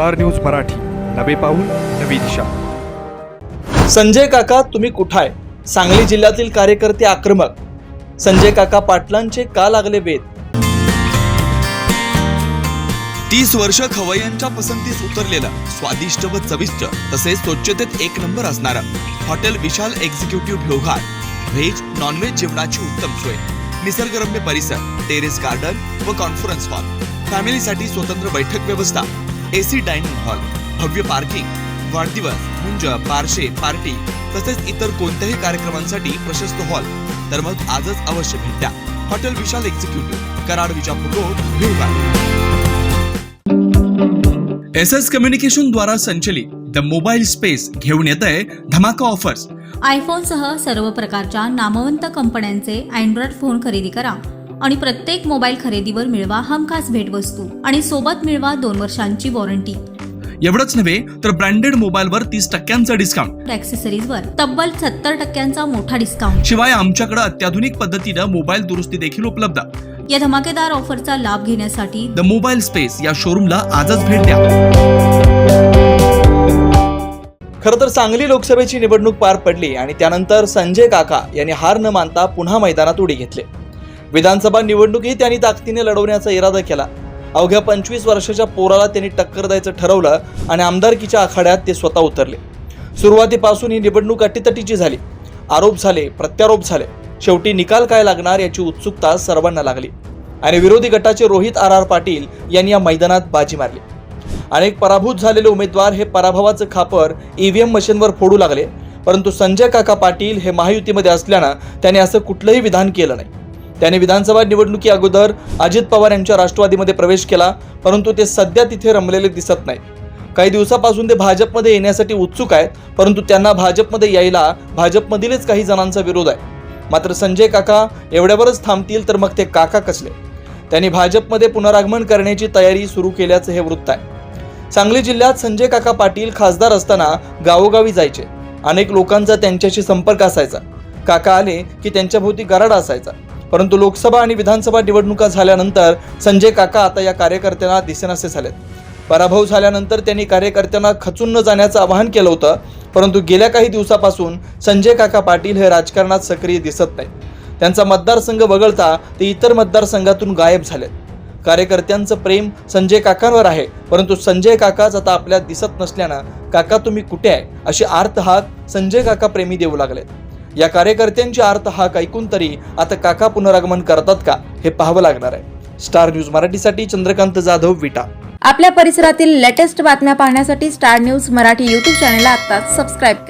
Star news Marathi. नवे पाऊल नवी दिशा. संजय काका तुम्ही कुठाय? सांगली जिल्ह्यातील कार्यकर्ते आक्रमक. संजय काका पाटलांचे का लागले वेध? तीस वर्ष खवय्यांच्या पसंतीस उतरलेलं स्वादिष्ट व चविष्ट तसेच स्वच्छतेत एक नंबर असणारं हॉटेल विशाल एक्झिक्युटिव्ह व्यवहार व्हेज नॉनव्हेज जेवणाची उत्तम सोय. निसर्गरम्य परिसर टेरेस गार्डन व कॉन्फरन्स हॉल फॅमिलीसाठी स्वतंत्र बैठक व्यवस्था. एसी डायनिंग हॉल भव्य पार्किंग वाढदिवस मुंज पारशे पार्टी तसेच इतर कोणत्याही कार्यक्रमांसाठी प्रशस्त हॉल. तर मग आजच अवश्य भेट द्या. Hotel Vishal executive Karad Vijapur road Bhivgaon S S communication द्वारा संचलित द मोबाईल स्पेस घेऊन येत आहे धमाका ऑफर्स. आयफोनसह सर्व प्रकारच्या नामवंत कंपन्यांचे अँड्रॉइड फोन खरेदी करा. आणि प्रत्येक मोबाईल खरेदीवर मिळवा हमखास भेटवस्तू आणि सोबत मिळवा दोन वर्षांची वॉरंटी. एवढंच नव्हे तर ब्रँडेड मोबाईलवर तीस टक्क्यांचा डिस्काउंट ॲक्सेसरीजवर तब्बल सत्तर टक्क्यांचा मोठा डिस्काउंट शिवाय आमच्याकडे अत्याधुनिक पद्धतीनं मोबाईल दुरुस्ती देखील उपलब्ध. या धमाकेदार ऑफरचा लाभ घेण्यासाठी द मोबाईल स्पेस या शोरूमला आजच भेट द्या. खरं तर सांगली लोकसभेची निवडणूक पार पडली आणि त्यानंतर संजय काका यांनी हार न मानता पुन्हा मैदानात उडी घेतली. विधानसभा निवडणूकही त्यांनी ताकदीने लढवण्याचा इरादा केला. अवघ्या पंचवीस वर्षाच्या पोराला त्यांनी टक्कर द्यायचं ठरवलं आणि आमदारकीच्या आखाड्यात ते स्वतः उतरले. सुरुवातीपासून ही निवडणूक अटीतटीची झाली. आरोप झाले प्रत्यारोप झाले. शेवटी निकाल काय लागणार याची उत्सुकता सर्वांना लागली. आणि विरोधी गटाचे रोहित आर आर पाटील यांनी या मैदानात बाजी मारली. अनेक पराभूत झालेले उमेदवार हे पराभवाचं खापर ईव्हीएम मशीनवर फोडू लागले परंतु संजय काका पाटील हे महायुतीमध्ये असल्यानं त्याने असं कुठलंही विधान केलं नाही. त्याने विधानसभा निवडणुकी अगोदर अजित पवार यांच्या राष्ट्रवादीमध्ये प्रवेश केला परंतु ते सध्या तिथे रमलेले दिसत नाही. काही दिवसापासून ते भाजपमध्ये येण्यासाठी उत्सुक आहेत परंतु त्यांना भाजपमध्ये यायला भाजपमधीलच काही जणांचा विरोध आहे. मात्र संजय काका एवढ्यावरच थांबतील तर मग ते काका कसले? त्यांनी भाजपमध्ये पुनरागमन करण्याची तयारी सुरू केल्याचं हे वृत्त आहे. सांगली जिल्ह्यात संजय काका पाटील खासदार असताना गावोगावी जायचे. अनेक लोकांचा त्यांच्याशी संपर्क असायचा. काका आले की त्यांच्याभोवती गराडा असायचा. परंतु लोकसभा आणि विधानसभा निवडणुका झाल्यानंतर संजय काका आता या कार्यकर्त्यांना दिसेनासे झालेत. पराभव झाल्यानंतर त्यांनी कार्यकर्त्यांना खचून न जाण्याचं आवाहन केलं होतं परंतु गेल्या काही दिवसापासून संजय काका पाटील हे राजकारणात सक्रिय दिसत नाही त्यांचा मतदारसंघ वगळता ते इतर मतदारसंघातून गायब झालेत. कार्यकर्त्यांचं प्रेम संजय काकांवर आहे परंतु संजय काकाच आता आपल्यात दिसत नसल्यानं काका तुम्ही कुठे आहे? अशी आर्त हाक संजय काका प्रेमी देऊ लागलेत. या कार्यकर्त्यांची आर्त हाक ऐकून तरी आता काका पुनरागमन करतात का हे पाहावं लागणार आहे. स्टार न्यूज मराठीसाठी चंद्रकांत जाधव विटा. आपल्या परिसरातील लेटेस्ट बातम्या पाहण्यासाठी स्टार न्यूज मराठी युट्यूब चॅनलला आता सबस्क्राईब करा.